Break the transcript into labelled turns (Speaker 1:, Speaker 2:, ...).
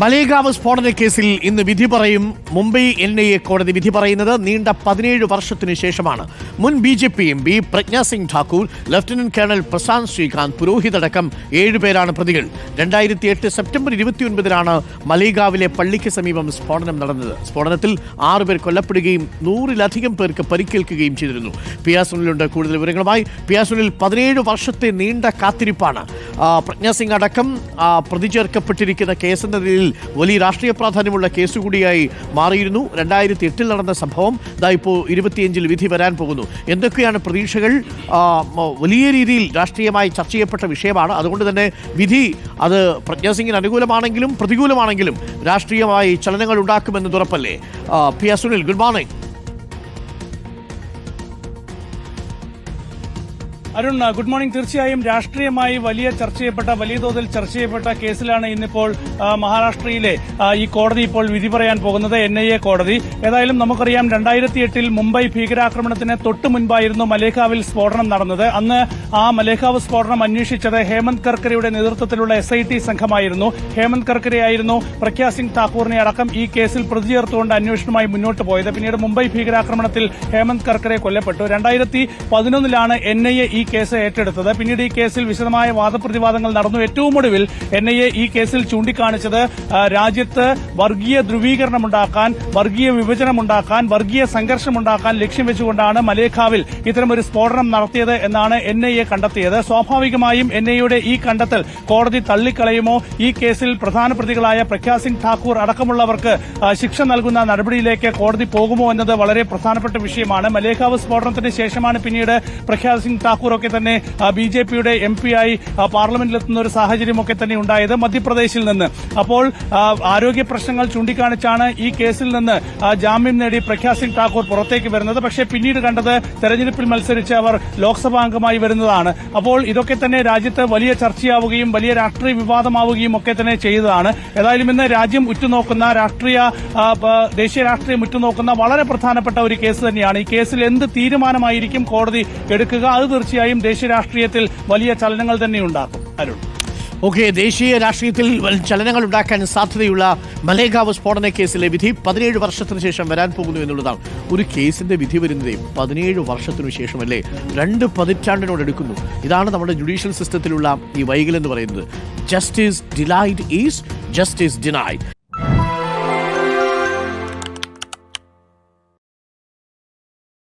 Speaker 1: മലേഗാവ് സ്ഫോടന കേസിൽ ഇന്ന് വിധി പറയും. മുംബൈ എൻ ഐ എ കോടതി വിധി പറയുന്നത് നീണ്ട പതിനേഴ് വർഷത്തിന് ശേഷമാണ്. മുൻ B J P M P Pragya Singh Thakur lieutenant colonel Prashant Shrikant Purohit അടക്കം ഏഴുപേരാണ് പ്രതികൾ. രണ്ടായിരത്തി എട്ട് സെപ്റ്റംബർ ഇരുപത്തിയൊൻപതിനാണ് മലേഗാവിലെ പള്ളിക്ക് സമീപം സ്ഫോടനം നടന്നത്. സ്ഫോടനത്തിൽ ആറുപേർ കൊല്ലപ്പെടുകയും നൂറിലധികം പേർക്ക് പരിക്കേൽക്കുകയും ചെയ്തിരുന്നു. പിയാസുനിലുണ്ട് കൂടുതൽ വിവരങ്ങളുമായി. പിയാസുനിൽ പതിനേഴ് വർഷത്തെ നീണ്ട കാത്തിരിപ്പാണ്. പ്രജ്ഞാ സിംഗ് അടക്കം പ്രതി ചേർക്കപ്പെട്ടിരിക്കുന്ന കേസെന്ന നിലയിൽ വലിയ രാഷ്ട്രീയ പ്രാധാന്യമുള്ള കേസ് കൂടിയായി മാറിയിരുന്നു. രണ്ടായിരത്തി എട്ടിൽ നടന്ന സംഭവം ഇതാ ഇപ്പോൾ ഇരുപത്തിയഞ്ചിൽ വിധി വരാൻ പോകുന്നു. എന്തൊക്കെയാണ് പ്രതീക്ഷകൾ? വലിയ രീതിയിൽ രാഷ്ട്രീയമായി ചർച്ച ചെയ്യപ്പെട്ട വിഷയമാണ്. അതുകൊണ്ട് തന്നെ വിധി അത് പ്രജ്ഞാസിംഗിന് അനുകൂലമാണെങ്കിലും പ്രതികൂലമാണെങ്കിലും രാഷ്ട്രീയമായി ചലനങ്ങൾ ഉണ്ടാക്കുമെന്ന് ഉറപ്പല്ലേ? P S Sunil good morning
Speaker 2: Arun good morning. തീർച്ചയായും രാഷ്ട്രീയമായി വലിയ ചർച്ച ചെയ്യപ്പെട്ട വലിയ തോതിൽ ചർച്ച ചെയ്യപ്പെട്ട കേസിലാണ് ഇന്നിപ്പോൾ മഹാരാഷ്ട്രയിലെ ഈ കോടതി ഇപ്പോൾ വിധി പറയാൻ പോകുന്നത് എൻ ഐ എ കോടതി. ഏതായാലും നമുക്കറിയാം രണ്ടായിരത്തി എട്ടിൽ മുംബൈ ഭീകരാക്രമണത്തിന് തൊട്ടു മുൻപായിരുന്നു മലേഖാവിൽ സ്ഫോടനം നടന്നത്. അന്ന് ആ മലേഖാവ് സ്ഫോടനം അന്വേഷിച്ചത് ഹേമന്ത് കർക്കരയുടെ നേതൃത്വത്തിലുള്ള എസ് ഐ ടി സംഘമായിരുന്നു. ഹേമന്ത് കർക്കരയായിരുന്നു പ്രഖ്യാ സിംഗ് താക്കൂറിനെ അടക്കം ഈ കേസിൽ പ്രതി ചേർത്തുകൊണ്ട് അന്വേഷണവുമായി മുന്നോട്ട് പോയത്. പിന്നീട് മുംബൈ ഭീകരാക്രമണത്തിൽ ഹേമന്ത് കർക്കരെ കൊല്ലപ്പെട്ടു. രണ്ടായിരത്തി പതിനൊന്നിലാണ് എൻ ഐ എ ഈ കേസ് ഏറ്റെടുത്തത്. പിന്നീട് ഈ കേസിൽ വിശദമായ വാദപ്രതിവാദങ്ങൾ നടന്നു. ഏറ്റവും ഒടുവിൽ എൻ ഐ എ ഈ കേസിൽ ചൂണ്ടിക്കാണിച്ചത് രാജ്യത്ത് വർഗീയ ധ്രുവീകരണമുണ്ടാക്കാൻ വർഗീയ വിഭജനമുണ്ടാക്കാൻ വർഗീയ സംഘർഷമുണ്ടാക്കാൻ ലക്ഷ്യം വെച്ചുകൊണ്ടാണ് മലേഖാവിൽ ഇത്തരമൊരു സ്ഫോടനം നടത്തിയത് എന്നാണ് എൻ ഐ എ കണ്ടെത്തിയത്. സ്വാഭാവികമായും എൻ ഐയുടെ ഈ കണ്ടെത്തൽ കോടതി തള്ളിക്കളയുമോ? ഈ കേസിൽ പ്രധാന പ്രതികളായ പ്രഖ്യാ സിംഗ് ഠാക്കൂർ അടക്കമുള്ളവർക്ക് ശിക്ഷ നൽകുന്ന നടപടിയിലേക്ക് കോടതി പോകുമോ എന്നത് വളരെ പ്രധാനപ്പെട്ട വിഷയമാണ്. മലേഖാവ് സ്ഫോടനത്തിന് ശേഷമാണ് പിന്നീട് പ്രഖ്യാ സിംഗ് ഠാക്കൂർ ഒക്കെ തന്നെ ബി ജെ പിയുടെ എം പി ആയി പാർലമെന്റിലെത്തുന്ന ഒരു സാഹചര്യമൊക്കെ തന്നെ ഉണ്ടായത് മധ്യപ്രദേശിൽ നിന്ന്. അപ്പോൾ ആരോഗ്യ പ്രശ്നങ്ങൾ ചൂണ്ടിക്കാണിച്ചാണ് ഈ കേസിൽ നിന്ന് ജാമ്യം നേടി പ്രഖ്യാ സിംഗ് ഠാക്കൂർ പുറത്തേക്ക് വരുന്നത്. പക്ഷേ പിന്നീട് കണ്ടത് തെരഞ്ഞെടുപ്പിൽ മത്സരിച്ച് അവർ ലോക്സഭാ അംഗമായി വരുന്നതാണ്. അപ്പോൾ ഇതൊക്കെ തന്നെ രാജ്യത്ത് വലിയ ചർച്ചയാവുകയും വലിയ രാഷ്ട്രീയ വിവാദമാവുകയും ഒക്കെ തന്നെ ചെയ്തതാണ്. ഏതായാലും ഇന്ന് രാജ്യം ഉറ്റുനോക്കുന്ന രാഷ്ട്രീയ ദേശീയ രാഷ്ട്രീയം ഉറ്റുനോക്കുന്ന വളരെ പ്രധാനപ്പെട്ട ഒരു കേസ് തന്നെയാണ്. ഈ കേസിൽ എന്ത് തീരുമാനമായിരിക്കും കോടതി എടുക്കുക അത് തീർച്ചയായും ദേശീയ രാഷ്ട്രീയത്തിൽ വലിയ ചലനങ്ങൾ തന്നെ ഉണ്ടാക്കും. അരുൺ.
Speaker 1: ഓക്കെ ദേശീയ രാഷ്ട്രീയത്തിൽ ചലനങ്ങൾ ഉണ്ടാക്കാൻ സാധ്യതയുള്ള മലേഗാവ് സ്ഫോടന കേസിലെ വിധി പതിനേഴ് വർഷത്തിന് ശേഷം വരാൻ പോകുന്നു എന്നുള്ളതാണ്. ഒരു കേസിന്റെ വിധി വരുന്നതേ പതിനേഴ് വർഷത്തിനു ശേഷമല്ലേ? രണ്ട് പതിറ്റാണ്ടിനോട് എടുക്കുന്നു. ഇതാണ് നമ്മുടെ ജുഡീഷ്യൽ സിസ്റ്റത്തിലുള്ള ഈ വൈകൽ എന്ന് പറയുന്നത്. Justice delayed is justice denied.